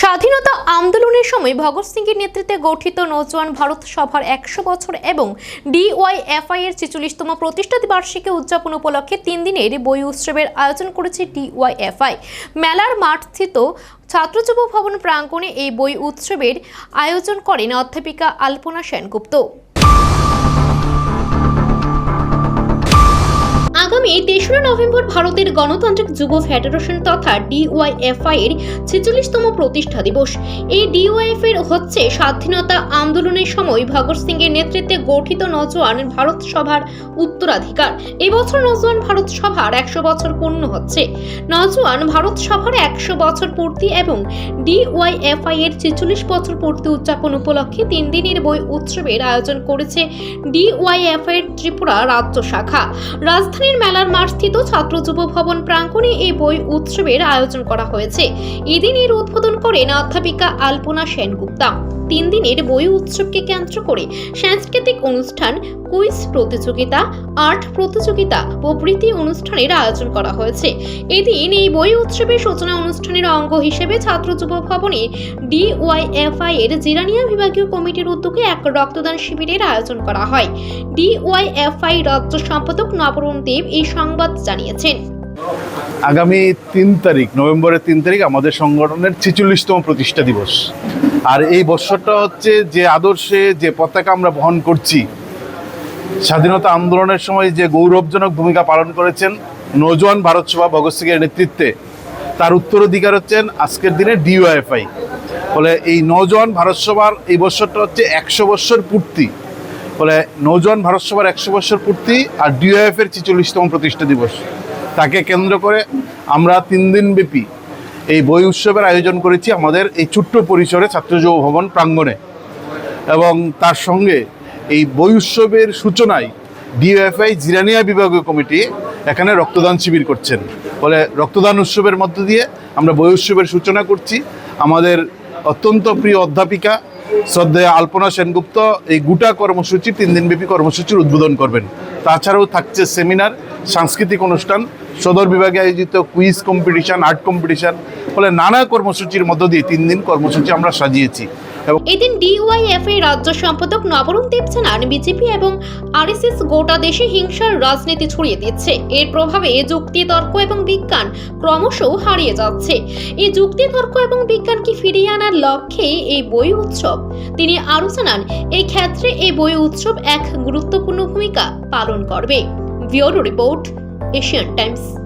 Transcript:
স্বাধীনতা আন্দোলনের সময় ভগৎ সিংয়ের নেতৃত্বে গঠিত নৌজওয়ান ভারত সভার একশো বছর এবং ডিওয়াইএফআই এর ছেচল্লিশতম প্রতিষ্ঠা বার্ষিকী উদযাপন উপলক্ষে তিন দিনের বই উৎসবের আয়োজন করেছে ডিওয়াইএফআই। মেলার মাঠ স্থিত ছাত্র যুব ভবন প্রাঙ্গণে এই বই উৎসবের আয়োজন করেন অধ্যাপিকা আলপনা সেনগুপ্ত। আগামী তেসরা নভেম্বর ভারতের গণতান্ত্রিক যুব ফেডারেশন তথা ডিওয়াইএফআই এর ছেচল্লিশতম প্রতিষ্ঠা দিবস। এই ডিওয়াইএফ এর হচ্ছে স্বাধীনতা আন্দোলনের সময় ভগৎ সিং এর নেতৃত্বে গঠিত নজওয়ান ভারত সভার উত্তরাধিকার। এবছর নজওয়ান ভারত সভার একশো বছর পূর্ণ হচ্ছে। নজওয়ান ভারত সভার একশো বছর পূর্তি এবং ডিওয়াইএফআই এর ছেচল্লিশ বছর পূর্তি উদযাপন উপলক্ষে তিন দিনের বই উৎসবের আয়োজন করেছে ডিওয়াইএফআই এর ত্রিপুরা রাজ্য শাখা। রাজধানীর মেলার মাঠ স্থিত ছাত্র যুব ভবন প্রাঙ্গণে এই বই উৎসবের আয়োজন করা হয়েছে। এদিন এর উদ্বোধন করেন অধ্যাপিকা আলপনা সেনগুপ্তা। তিন দিনের বই উৎসবকে কেন্দ্র করে সাংস্কৃতিক অনুষ্ঠান, কুইজ প্রতিযোগিতা, আর্ট প্রতিযোগিতা প্রভৃতি অনুষ্ঠানের আয়োজন করা হয়েছে। এদিন এই বই উৎসবের সূচনা অনুষ্ঠানের অঙ্গ হিসেবে ছাত্র যুব ভবনে ডিওয়াইএফআই এর জিরানিয়া বিভাগীয় কমিটির উদ্যোগে এক রক্তদান শিবিরের আয়োজন করা হয়। ডিওয়াইএফআই রাজ্য সম্পাদক নবরুণ দেব এই সংবাদ জানিয়েছেন। আগামী তিন তারিখ, নভেম্বরের তিন তারিখ আমাদের সংগঠনের ছেচল্লিশতম প্রতিষ্ঠা দিবস। আর এই বৎসরটা হচ্ছে যে আদর্শে যে পতাকা আমরা বহন করছি, স্বাধীনতা আন্দোলনের সময় যে গৌরবজনক ভূমিকা পালন করেছেন নৌজওয়ান ভারত সভা ভগৎ সিংয়ের নেতৃত্বে, তার উত্তরাধিকার হচ্ছেন আজকের দিনে ডিওএফআই ফলে এই নৌজওয়ান ভারত সভার এই বছরটা হচ্ছে একশো বৎসর পূর্তি। ফলে নৌজওয়ান ভারত সভার একশো বৎসর পূর্তি আর ডিওএফ এর ছেচল্লিশতম প্রতিষ্ঠা দিবস। তাকে কেন্দ্র করে আমরা তিন দিন ব্যাপী এই বই উৎসবের আয়োজন করেছি আমাদের এই ছোট্ট পরিসরে ছাত্র যুব ভবন প্রাঙ্গণে। এবং তার সঙ্গে এই বই উৎসবের সূচনায় ডিএফআই জিরানিয়া বিভাগীয় কমিটি এখানে রক্তদান শিবির করছেন। ফলে রক্তদান উৎসবের মধ্য দিয়ে আমরা বই উৎসবের সূচনা করছি। আমাদের অত্যন্ত প্রিয় অধ্যাপিকা শ্রদ্ধেয় আলপনা সেনগুপ্ত এই গোটা কর্মসূচি তিন দিনব্যাপী কর্মসূচির উদ্বোধন করবেন। তাছাড়াও থাকছে সেমিনার, সাংস্কৃতিক অনুষ্ঠান, সদর বিভাগে আয়োজিত কুইজ কম্পিটিশান, আর্ট কম্পিটিশান, ফলে নানা কর্মসূচির মধ্য দিয়ে তিন দিন কর্মসূচি আমরা সাজিয়েছি। এদিন ডিওয়াইএফ এর রাজ্য সম্পাদক নবরুণ দেব জানান বিজেপি এবং আরএসএস গোটা দেশে হিংসার রাজনীতি ছড়িয়ে দিচ্ছে। এর প্রভাবে যুক্তি, তর্ক এবং বিজ্ঞান ক্রমশ হারিয়ে যাচ্ছে। এই যুক্তি, তর্ক এবং বিজ্ঞানকে ফিরিয়ে আনার লক্ষ্যে এই বই উৎসব? তিনি আরও জানান, এই ক্ষেত্রে এই বই উৎসব এক গুরুত্বপূর্ণ ভূমিকা পালন করবে। Bureau report, Asian Times.